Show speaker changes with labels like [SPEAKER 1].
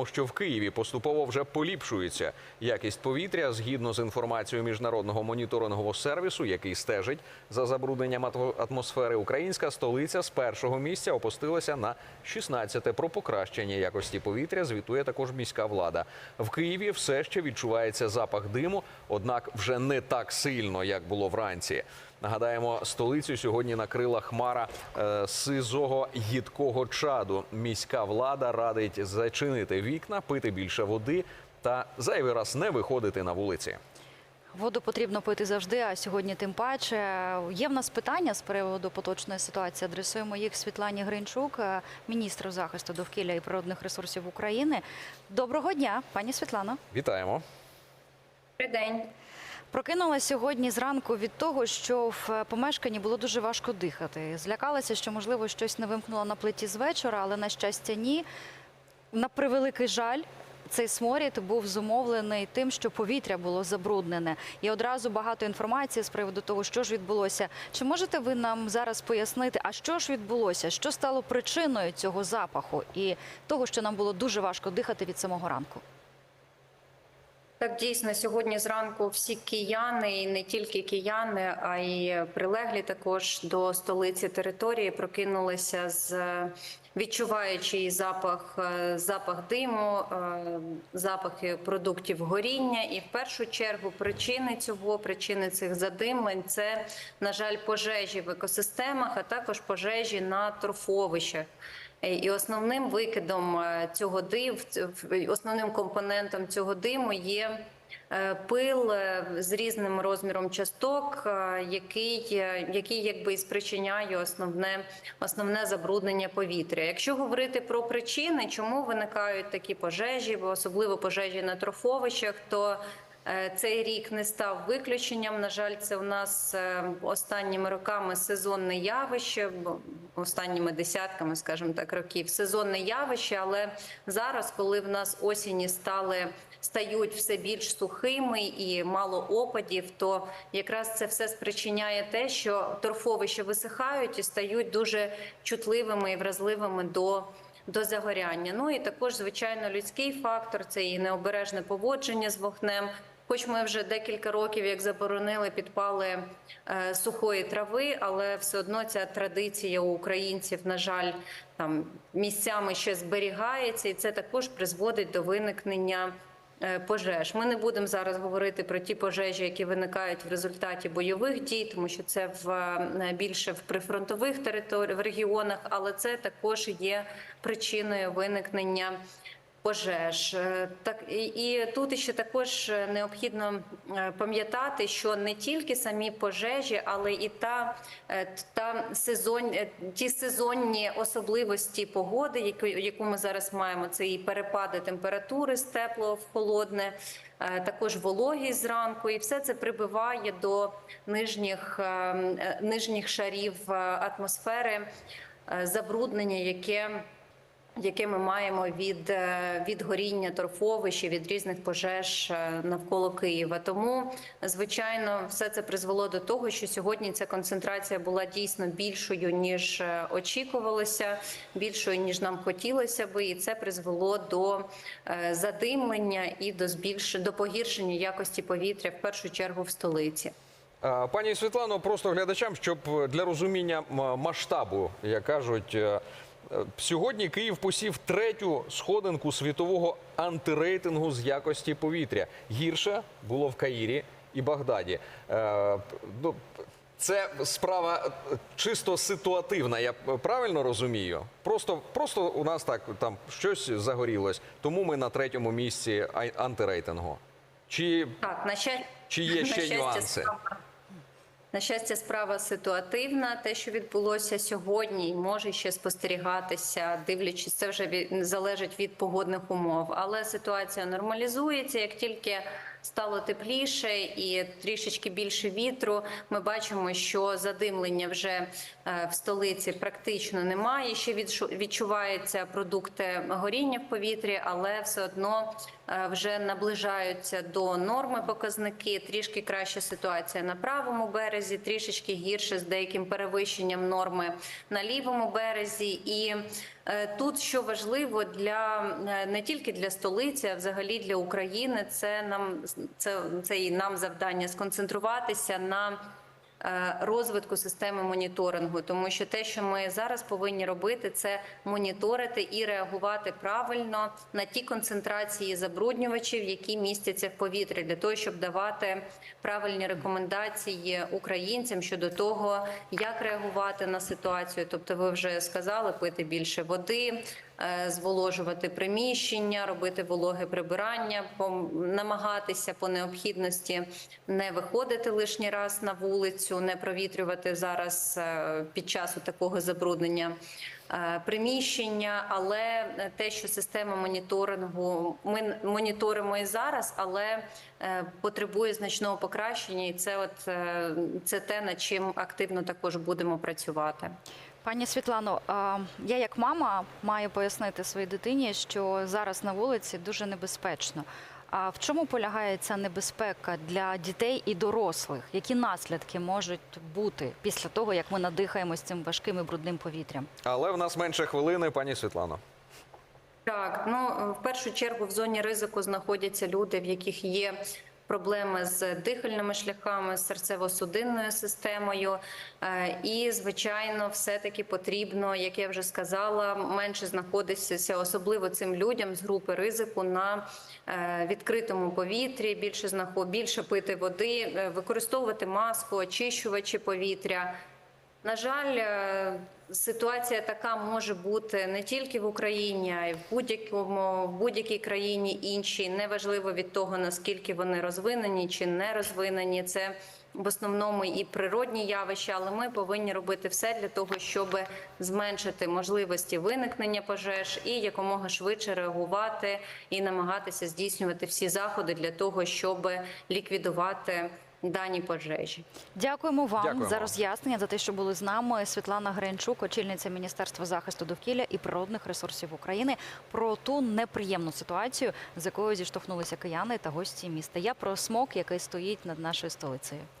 [SPEAKER 1] тому, що в Києві поступово вже поліпшується якість повітря згідно з інформацією міжнародного моніторингового сервісу, який стежить за забрудненням атмосфери. Українська столиця з першого місця опустилася на 16-те. Про покращення якості повітря звітує також міська влада. В Києві все ще відчувається запах диму, однак вже не так сильно, як було вранці. Нагадаємо, столицю сьогодні накрила хмара е, сизого їдкого чаду. Міська влада радить зачинити вікна, пити більше води та зайвий раз не виходити на вулиці.
[SPEAKER 2] Воду потрібно пити завжди, а сьогодні тим паче. Є в нас питання з приводу поточної ситуації. Адресуємо їх Світлані Гринчук, е, міністру захисту довкілля і природних ресурсів України. Доброго дня, пані Світлано.
[SPEAKER 1] Вітаємо.
[SPEAKER 3] Добрий день.
[SPEAKER 2] Прокинулася сьогодні зранку від того, що в помешканні було дуже важко дихати. Злякалася, що можливо щось не вимкнуло на плиті з вечора, але на щастя, ні. На превеликий жаль. Цей сморід був зумовлений тим, що повітря було забруднене. І одразу багато інформації з приводу того, що ж відбулося. Чи можете ви нам зараз пояснити, а що ж відбулося? Що стало причиною цього запаху і того, що нам було дуже важко дихати від самого ранку?
[SPEAKER 3] Так, дійсно, сьогодні зранку всі кияни, і не тільки кияни, а й прилеглі також до столиці території прокинулися з відчуваючи запах, е, запах диму, е, запахи продуктів горіння. І в першу чергу причини цього, причини цих задимлень це, на жаль, пожежі в екосистемах, а також пожежі на торфовищах. І основним викидом е, цього див, основним компонентом цього диму є е, пил е, з різним розміром часток, який, який якби спричиняє основне, основне забруднення повітря. Якщо говорити про причини, чому виникають такі пожежі, особливо пожежі на трофовищах, то Цей рік не став виключенням. На жаль, це у нас е, останніми роками сезонне явище, останніми десятками, скажімо так, років сезонне явище. Але зараз, коли в нас осінні стали стають все більш сухими і мало опадів, то якраз це все спричиняє те, що торфовища висихають і стають дуже чутливими і вразливими до. До загоряння. Ну і також, звичайно, людський фактор це і необережне поводження з вогнем. Хоч ми вже декілька років як заборонили підпали е, сухої трави, але все одно ця традиція у українців, на жаль, там місцями ще зберігається, і це також призводить до виникнення пожеж. Ми не будемо зараз говорити про ті пожежі, які виникають в результаті бойових дій, тому що це в е, більше в прифронтових територіях в регіонах, але це також є причиною виникнення. Пожеж Е, так і, і тут ще також е, необхідно е, пам'ятати, що не тільки самі пожежі, але і та, та сезон, ті сезонні особливості погоди, яку, яку ми зараз маємо, це і перепади температури з теплого в холодне. Також вологість зранку, і все це прибиває до нижніх, нижніх шарів атмосфери забруднення, яке яке ми маємо від, е, від горіння торфовищ і від різних пожеж е, навколо Києва. Тому, звичайно, все це призвело до того, що сьогодні ця концентрація була дійсно більшою ніж е, очікувалося, більшою ніж нам хотілося би, і це призвело до задимлення і до збільш до погіршення якості повітря в першу чергу в столиці.
[SPEAKER 1] Пані Світлано, просто глядачам, щоб для розуміння масштабу, як кажуть, сьогодні Київ посів третю сходинку світового антирейтингу з якості повітря. Гірше було в Каїрі і Багдаді. Е, ну, Це справа чисто ситуативна, я правильно розумію? Просто, просто у нас так там щось загорілось, тому ми на третьому місці антирейтингу. Чи,
[SPEAKER 3] Так, на щастя,
[SPEAKER 1] чи є
[SPEAKER 3] на
[SPEAKER 1] ще
[SPEAKER 3] щастя,
[SPEAKER 1] нюанси?
[SPEAKER 3] справа- На щастя, справа ситуативна. Те, що відбулося сьогодні, може ще спостерігатися, дивлячись, це вже залежить від погодних умов. Але ситуація нормалізується як тільки. Стало тепліше і трішечки більше вітру. Ми бачимо, що задимлення вже е, в столиці практично немає. Ще відчуваються продукти горіння в повітрі, але все одно е, вже наближаються до норми показники. Трішки краща ситуація на правому березі, трішечки гірше з деяким перевищенням норми на лівому березі. І Тут що важливо для е, не тільки для столиці, а взагалі для України, це нам це, це і нам завдання сконцентруватися на е, розвитку системи моніторингу, тому що те, що ми зараз повинні робити, це моніторити і реагувати правильно на ті концентрації забруднювачів, які містяться в повітрі, для того, щоб давати правильні рекомендації українцям щодо того, як реагувати на ситуацію. Тобто, ви вже сказали, пити більше води. Е, Зволожувати приміщення, робити вологе прибирання, намагатися по необхідності не виходити лишній раз на вулицю, не провітрювати зараз е, під час такого забруднення е, приміщення. Але те, що система моніторингу ми моніторимо і зараз, але потребує значного покращення, і це от це те, над чим активно також будемо працювати.
[SPEAKER 2] Пані Світлано, я як мама маю пояснити своїй дитині, що зараз на вулиці дуже небезпечно. А в чому полягає ця небезпека для дітей і дорослих? Які наслідки можуть бути після того, як ми надихаємось цим важким і брудним повітрям?
[SPEAKER 1] Але в нас менше хвилини, пані Світлано.
[SPEAKER 3] Так, ну в першу чергу в зоні ризику знаходяться люди, в яких є проблеми з дихальними шляхами, з серцево-судинною системою. Е, І, звичайно, все-таки потрібно, як я вже сказала, менше знаходитися, особливо цим людям з групи ризику на е, відкритому повітрі, більше знаход... більше пити води, е, використовувати маску, очищувачі повітря. На жаль, е, ситуація така може бути не тільки в Україні, а й в будь-якому в будь-якій країні іншій. Неважливо від того наскільки вони розвинені чи не розвинені. Це в основному і природні явища, але ми повинні робити все для того, щоб зменшити можливості виникнення пожеж і якомога швидше реагувати і намагатися здійснювати всі заходи для того, щоб ліквідувати дані пожежі.
[SPEAKER 2] Дякуємо вам
[SPEAKER 1] Дякуємо.
[SPEAKER 2] за роз'яснення за те, що були з нами. Світлана Гринчук, очільниця Міністерства захисту довкілля і природних ресурсів України, про ту неприємну ситуацію, з якою зіштовхнулися кияни та гості міста. Я про смок, який стоїть над нашою столицею.